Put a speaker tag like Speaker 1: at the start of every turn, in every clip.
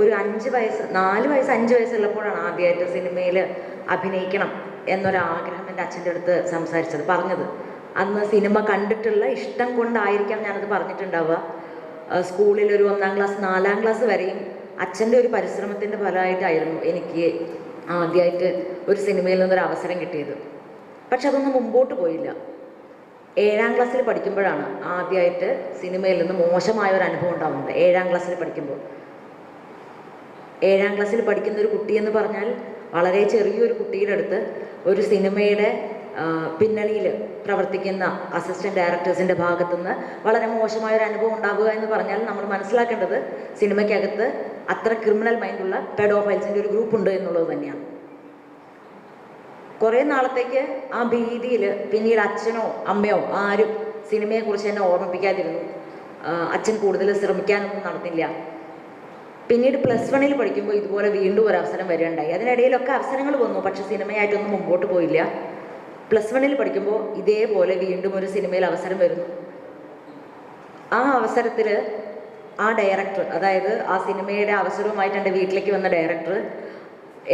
Speaker 1: ഒരു അഞ്ച് വയസ്സ് നാല് വയസ്സ് അഞ്ച് വയസ്സുള്ളപ്പോഴാണ് ആദ്യമായിട്ട് സിനിമയിൽ അഭിനയിക്കണം എന്നൊരാഗ്രഹം എന്റെ അച്ഛന്റെ അടുത്ത് സംസാരിച്ചത് പറഞ്ഞത്. അന്ന് സിനിമ കണ്ടിട്ടുള്ള ഇഷ്ടം കൊണ്ടായിരിക്കാം ഞാനത് പറഞ്ഞിട്ടുണ്ടാവുക. സ്കൂളിൽ ഒരു ഒന്നാം ക്ലാസ് നാലാം ക്ലാസ് വരെയും അച്ഛന്റെ ഒരു പരിശ്രമത്തിന്റെ ഫലമായിട്ടായിരുന്നു എനിക്ക് ആദ്യമായിട്ട് ഒരു സിനിമയിൽ നിന്നൊരു അവസരം കിട്ടിയത്. പക്ഷെ അതൊന്നും മുമ്പോട്ട് പോയില്ല. ഏഴാം ക്ലാസ്സിൽ പഠിക്കുമ്പോഴാണ് ആദ്യമായിട്ട് സിനിമയിൽ നിന്ന് മോശമായ ഒരു അനുഭവം ഉണ്ടാകുന്നത് ഏഴാം ക്ലാസ്സിൽ പഠിക്കുമ്പോൾ. ഏഴാം ക്ലാസ്സിൽ പഠിക്കുന്ന ഒരു കുട്ടി എന്ന് പറഞ്ഞാൽ വളരെ ചെറിയൊരു കുട്ടിയുടെ അടുത്ത് ഒരു സിനിമയുടെ പിന്നണിയിൽ പ്രവർത്തിക്കുന്ന അസിസ്റ്റന്റ് ഡയറക്ടേഴ്സിന്റെ ഭാഗത്തുനിന്ന് വളരെ മോശമായ ഒരു അനുഭവം ഉണ്ടാവുക എന്ന് പറഞ്ഞാൽ നമ്മൾ മനസ്സിലാക്കേണ്ടത് സിനിമയ്ക്കകത്ത് അത്ര ക്രിമിനൽ മൈൻഡുള്ള പെഡോഫൈൽസിന്റെ ഒരു ഗ്രൂപ്പ് ഉണ്ട് എന്നുള്ളത് തന്നെയാണ്. കുറേ നാളത്തേക്ക് ആ ഭീതിയിൽ പിന്നീട് അച്ഛനോ അമ്മയോ ആരും സിനിമയെക്കുറിച്ച് എന്നെ ഓർമ്മിപ്പിക്കാതിരുന്നു. അച്ഛൻ കൂടുതൽ ശ്രമിക്കാനൊന്നും നടന്നില്ല. പിന്നീട് പ്ലസ് വണ്ണിൽ പഠിക്കുമ്പോൾ ഇതുപോലെ വീണ്ടും ഒരു അവസരം വരികയുണ്ടായി. അതിനിടയിലൊക്കെ അവസരങ്ങൾ വന്നു പക്ഷെ സിനിമയായിട്ടൊന്നും മുമ്പോട്ട് പോയില്ല. പ്ലസ് വണ്ണിൽ പഠിക്കുമ്പോൾ ഇതേപോലെ വീണ്ടും ഒരു സിനിമയിൽ അവസരം വരുന്നു. ആ അവസരത്തിൽ ആ ഡയറക്ടർ അതായത് ആ സിനിമയുടെ അവസരവുമായിട്ട് എന്റെ വീട്ടിലേക്ക് വന്ന ഡയറക്ടർ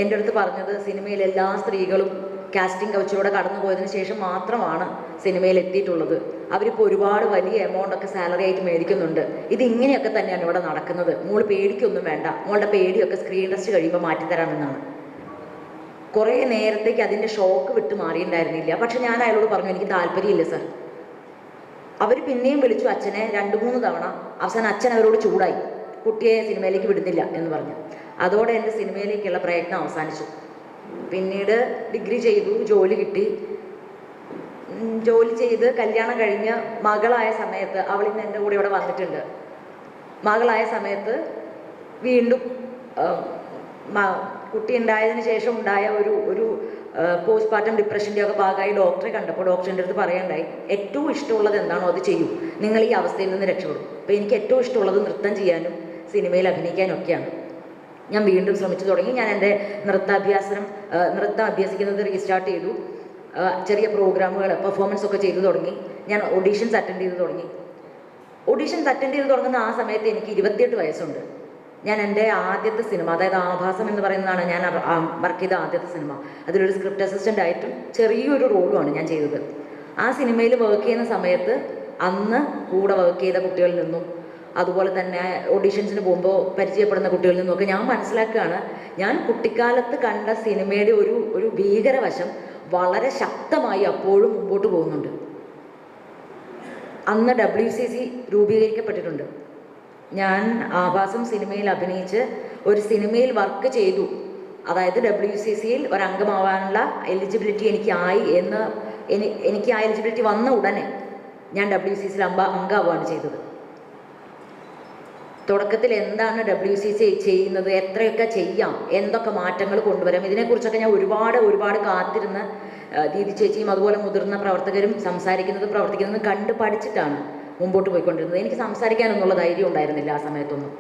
Speaker 1: എന്റെ അടുത്ത് പറഞ്ഞത് സിനിമയിൽ എല്ലാ സ്ത്രീകളും കാസ്റ്റിംഗ് കൗച്ചിലൂടെ കടന്നു പോയതിനു ശേഷം മാത്രമാണ് സിനിമയിൽ എത്തിയിട്ടുള്ളത്. അവരിപ്പോൾ ഒരുപാട് വലിയ എമൗണ്ട് ഒക്കെ സാലറി ആയിട്ട് മേടിക്കുന്നുണ്ട്. ഇത് ഇങ്ങനെയൊക്കെ തന്നെയാണ് ഇവിടെ നടക്കുന്നത്. മോൾ പേടിക്കൊന്നും വേണ്ട. മോളുടെ പേടിയൊക്കെ സ്ക്രീൻ ടെസ്റ്റ് കഴിയുമ്പോൾ മാറ്റിത്തരാമെന്നാണ്. കുറേ നേരത്തേക്ക് അതിന്റെ ഷോക്ക് വിട്ട് മാറിയിട്ടുണ്ടായിരുന്നില്ല. പക്ഷെ ഞാൻ അയാളോട് പറഞ്ഞു എനിക്ക് താല്പര്യമില്ല സർ അവർ പിന്നെയും വിളിച്ചു അച്ഛനെ രണ്ട് മൂന്ന് തവണ അവസാനം അച്ഛൻ അവരോട് ചൂടായി. കുട്ടിയെ സിനിമയിലേക്ക് വിടുന്നില്ല എന്ന് പറഞ്ഞു. അതോടെ എന്റെ സിനിമയിലേക്കുള്ള പ്രയത്നം അവസാനിച്ചു. പിന്നീട് ഡിഗ്രി ചെയ്തു ജോലി കിട്ടി. ജോലി ചെയ്ത് കല്യാണം കഴിഞ്ഞ് മകളായ സമയത്ത് അവൾ ഇന്ന് എന്റെ കൂടെ ഇവിടെ വന്നിട്ടുണ്ട്. മകളായ സമയത്ത് വീണ്ടും കുട്ടി ഉണ്ടായതിന് ശേഷം ഉണ്ടായ ഒരു ഒരു പോസ്റ്റ് പാർട്ടം ഡിപ്രഷന്റെ ഒക്കെ ഭാഗമായി ഡോക്ടറെ കണ്ടപ്പോൾ ഡോക്ടറിന്റെ അടുത്ത് പറയണ്ടായി ഏറ്റവും ഇഷ്ടമുള്ളത് എന്താണോ അത് ചെയ്യൂ. നിങ്ങൾ ഈ അവസ്ഥയിൽ നിന്ന് രക്ഷപ്പെടും. അപ്പോൾ എനിക്ക് ഏറ്റവും ഇഷ്ടമുള്ളത് നൃത്തം ചെയ്യാനും സിനിമയിൽ അഭിനയിക്കാനും ഒക്കെയാണ്. ഞാൻ വീണ്ടും ശ്രമിച്ചു തുടങ്ങി. ഞാൻ എന്റെ നൃത്താഭ്യാസനം നൃത്തം അഭ്യസിക്കുന്നത് റീസ്റ്റാർട്ട് ചെയ്തു. ചെറിയ പ്രോഗ്രാമുകൾ പെർഫോമൻസ് ഒക്കെ ചെയ്തു തുടങ്ങി. ഞാൻ ഓഡീഷൻസ് അറ്റൻഡ് ചെയ്തു തുടങ്ങി. ഓഡീഷൻസ് അറ്റൻഡ് ചെയ്ത് തുടങ്ങുന്ന ആ സമയത്ത് എനിക്ക് ഇരുപത്തിയെട്ട് വയസ്സുണ്ട്. ഞാൻ എന്റെ ആദ്യത്തെ സിനിമ അതായത് ആഭാസം എന്ന് പറയുന്നതാണ് ഞാൻ വർക്ക് ചെയ്ത ആദ്യത്തെ സിനിമ. അതിലൊരു സ്ക്രിപ്റ്റ് അസിസ്റ്റന്റ് ആയിട്ടും ചെറിയൊരു റോളുമാണ് ഞാൻ ചെയ്തത്. ആ സിനിമയിൽ വർക്ക് ചെയ്യുന്ന സമയത്ത് അന്ന് കൂടെ വർക്ക് ചെയ്ത കുട്ടികളിൽ നിന്നും അതുപോലെ തന്നെ ഓഡീഷൻസിന് പോകുമ്പോൾ പരിചയപ്പെടുന്ന കുട്ടികളിൽ നിന്നൊക്കെ ഞാൻ മനസ്സിലാക്കുകയാണ് ഞാൻ കുട്ടിക്കാലത്ത് കണ്ട സിനിമയുടെ ഒരു ഒരു ഭീകരവശം വളരെ ശക്തമായി അപ്പോഴും മുമ്പോട്ട് പോകുന്നുണ്ട്. അന്ന് ഡബ്ല്യു സി സി രൂപീകരിക്കപ്പെട്ടിട്ടുണ്ട്. ഞാൻ ആഭാസം സിനിമയിൽ അഭിനയിച്ച് ഒരു സിനിമയിൽ വർക്ക് ചെയ്തു. അതായത് ഡബ്ല്യു സി സിയിൽ ഒരംഗമാവാനുള്ള എലിജിബിലിറ്റി എനിക്കായി എന്ന് എനി എനിക്ക് ആ എലിജിബിലിറ്റി വന്ന ഉടനെ ഞാൻ ഡബ്ല്യു സി സിയിൽ അംബ അംഗമാവുകയാണ് ചെയ്തത്. തുടക്കത്തിൽ എന്താണ് ഡബ്ല്യു സി സി ചെയ്യുന്നത്? എത്രയൊക്കെ ചെയ്യാം? എന്തൊക്കെ മാറ്റങ്ങൾ കൊണ്ടുവരാം? ഇതിനെക്കുറിച്ചൊക്കെ ഞാൻ ഒരുപാട് ഒരുപാട് കാത്തിരുന്ന ദീദി ചേച്ചിയും അതുപോലെ മുതിർന്ന പ്രവർത്തകരും സംസാരിക്കുന്നതും പ്രവർത്തിക്കുന്നതും കണ്ട് പഠിച്ചിട്ടാണ് മുമ്പോട്ട് പോയിക്കൊണ്ടിരുന്നത്. എനിക്ക് സംസാരിക്കാനൊന്നുള്ള ധൈര്യം ഉണ്ടായിരുന്നില്ല ആ സമയത്തൊന്നും.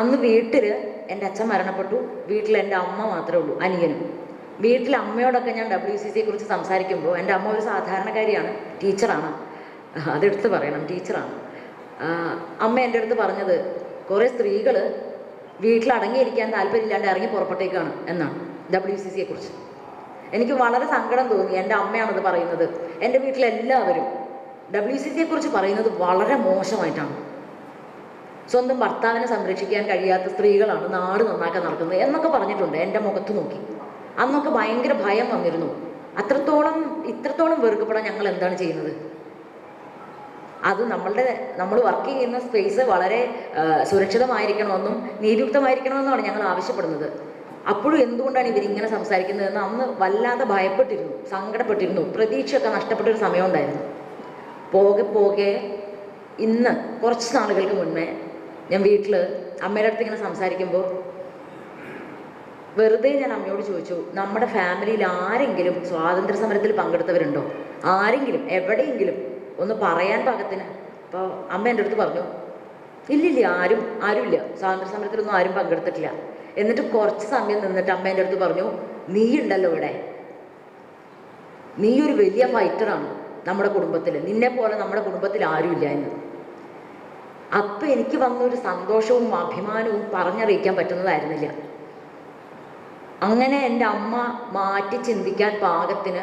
Speaker 1: അന്ന് വീട്ടിൽ എന്റെ അച്ഛൻ മരണപ്പെട്ടു. വീട്ടിൽ എന്റെ അമ്മ മാത്രമേ ഉള്ളൂ അനിയനും. വീട്ടിൽ അമ്മയോടൊക്കെ ഞാൻ ഡബ്ല്യു സി സിയെ കുറിച്ച് സംസാരിക്കുമ്പോൾ എന്റെ അമ്മ ഒരു സാധാരണക്കാരിയാണ് ടീച്ചറാണ്. അതെടുത്ത് പറയണം ടീച്ചറാണ്. അമ്മ എന്റെ അടുത്ത് പറഞ്ഞത് കുറേ സ്ത്രീകൾ വീട്ടിലടങ്ങിയിരിക്കാൻ താല്പര്യമില്ലാണ്ട് ഇറങ്ങി പുറപ്പെട്ടേക്കാണ് എന്നാണ് ഡബ്ല്യു സി സിയെ കുറിച്ച്. എനിക്ക് വളരെ സങ്കടം തോന്നി എന്റെ അമ്മയാണത് പറയുന്നത്. എന്റെ വീട്ടിലെല്ലാവരും ഡബ്ല്യു സി സിയെ കുറിച്ച് പറയുന്നത് വളരെ മോശമായിട്ടാണ്. സ്വന്തം ഭർത്താവിനെ സംരക്ഷിക്കാൻ കഴിയാത്ത സ്ത്രീകളാണ് നാട് നന്നാക്കാൻ നടക്കുന്നത് എന്നൊക്കെ പറഞ്ഞിട്ടുണ്ട് എന്റെ മുഖത്ത് നോക്കി. അന്നൊക്കെ ഭയങ്കര ഭയം വന്നിരുന്നു. അത്രത്തോളം ഇത്രത്തോളം വെറുക്കപ്പെടാൻ ഞങ്ങൾ എന്താണ് ചെയ്യുന്നത്? അത് നമ്മളുടെ നമ്മൾ വർക്ക് ചെയ്യുന്ന സ്പേസ് വളരെ സുരക്ഷിതമായിരിക്കണമെന്നും നീതിയുക്തമായിരിക്കണമെന്നുമാണ് ഞങ്ങൾ ആവശ്യപ്പെടുന്നത്. അപ്പോഴും എന്തുകൊണ്ടാണ് ഇവരിങ്ങനെ സംസാരിക്കുന്നതെന്ന് അന്ന് വല്ലാതെ ഭയപ്പെട്ടിരുന്നു സങ്കടപ്പെട്ടിരുന്നു പ്രതീക്ഷയൊക്കെ നഷ്ടപ്പെട്ട ഒരു സമയം ഉണ്ടായിരുന്നു പോകെ പോകെ ഇന്ന് കുറച്ച് നാളുകൾക്ക് മുന്നേ ഞാൻ വീട്ടിൽ അമ്മയുടെ അടുത്ത് ഇങ്ങനെ സംസാരിക്കുമ്പോൾ വെറുതെ ഞാൻ അമ്മയോട് ചോദിച്ചു നമ്മുടെ ഫാമിലിയിൽ ആരെങ്കിലും സ്വാതന്ത്ര്യ സമരത്തിൽ പങ്കെടുത്തവരുണ്ടോ? ആരെങ്കിലും? എവിടെയെങ്കിലും? ഒന്ന് പറയാൻ പാകത്തിന്. അപ്പോൾ അമ്മ എന്റെ അടുത്ത് പറഞ്ഞു ഇല്ലില്ല ആരും ആരുമില്ല. സ്വാതന്ത്ര്യ സമരത്തിലൊന്നും ആരും പങ്കെടുത്തിട്ടില്ല. എന്നിട്ട് കുറച്ച് സമയം നിന്നിട്ട് അമ്മ എന്റെ അടുത്ത് പറഞ്ഞു നീ ഉണ്ടല്ലോ ഇവിടെ. നീ ഒരു വലിയ ഫൈറ്ററാണ് നമ്മുടെ കുടുംബത്തിൽ നിന്നെ പോലെ നമ്മുടെ കുടുംബത്തിൽ ആരുമില്ല എന്ന്. അപ്പം എനിക്ക് വന്നൊരു സന്തോഷവും അഭിമാനവും പറഞ്ഞറിയിക്കാൻ പറ്റുന്നതായിരുന്നില്ല. അങ്ങനെ എന്റെ അമ്മ മാറ്റി ചിന്തിക്കാൻ പാകത്തിന്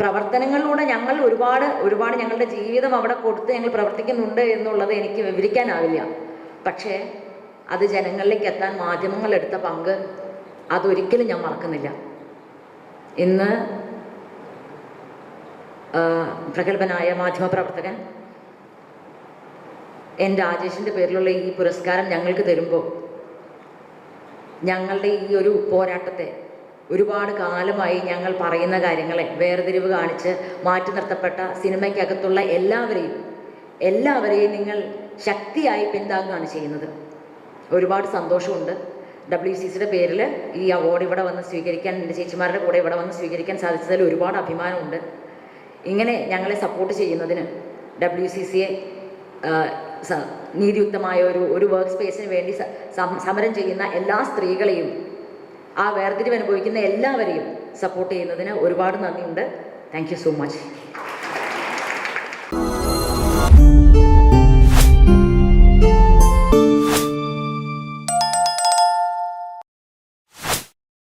Speaker 1: പ്രവർത്തനങ്ങളിലൂടെ ഞങ്ങൾ ഒരുപാട് ഒരുപാട് ഞങ്ങളുടെ ജീവിതം അവിടെ കൊടുത്ത് ഞങ്ങൾ പ്രവർത്തിക്കുന്നുണ്ട് എന്നുള്ളത് എനിക്ക് വിവരിക്കാനാവില്ല. പക്ഷേ അത് ജനങ്ങളിലേക്ക് എത്താൻ മാധ്യമങ്ങൾ എടുത്ത പങ്ക് അതൊരിക്കലും ഞാൻ മറക്കുന്നില്ല. ഇന്ന് പ്രഗത്ഭനായ മാധ്യമപ്രവർത്തകൻ എൻ രാജേഷിന്റെ പേരിലുള്ള ഈ പുരസ്കാരം ഞങ്ങൾക്ക് തരുമ്പോൾ ഞങ്ങളുടെ ഈ ഒരു പോരാട്ടത്തെ ഒരുപാട് കാലമായി ഞങ്ങൾ പറയുന്ന കാര്യങ്ങളെ വേർതിരിവ് കാണിച്ച് മാറ്റി നിർത്തപ്പെട്ട സിനിമയ്ക്കകത്തുള്ള എല്ലാവരെയും എല്ലാവരെയും നിങ്ങൾ ശക്തിയായി പിന്താങ്ങുകയാണ് ചെയ്യുന്നത്. ഒരുപാട് സന്തോഷമുണ്ട്. ഡബ്ല്യു സി സിയുടെ പേരിൽ ഈ അവാർഡ് ഇവിടെ വന്ന് സ്വീകരിക്കാൻ എന്റെ ചേച്ചിമാരുടെ കൂടെ ഇവിടെ വന്ന് സ്വീകരിക്കാൻ സാധിച്ചതിൽ ഒരുപാട് അഭിമാനമുണ്ട്. ഇങ്ങനെ ഞങ്ങളെ സപ്പോർട്ട് ചെയ്യുന്നതിന് ഡബ്ല്യു സി സിയെ നീതിയുക്തമായ ഒരു ഒരു വർക്ക് സ്പേസിന് വേണ്ടി സമരം ചെയ്യുന്ന എല്ലാ സ്ത്രീകളെയും ആ വേർതിരിവ് അനുഭവിക്കുന്ന എല്ലാവരെയും സപ്പോർട്ട് ചെയ്യുന്നതിന് ഒരുപാട് നന്ദിയുണ്ട്. Thank so much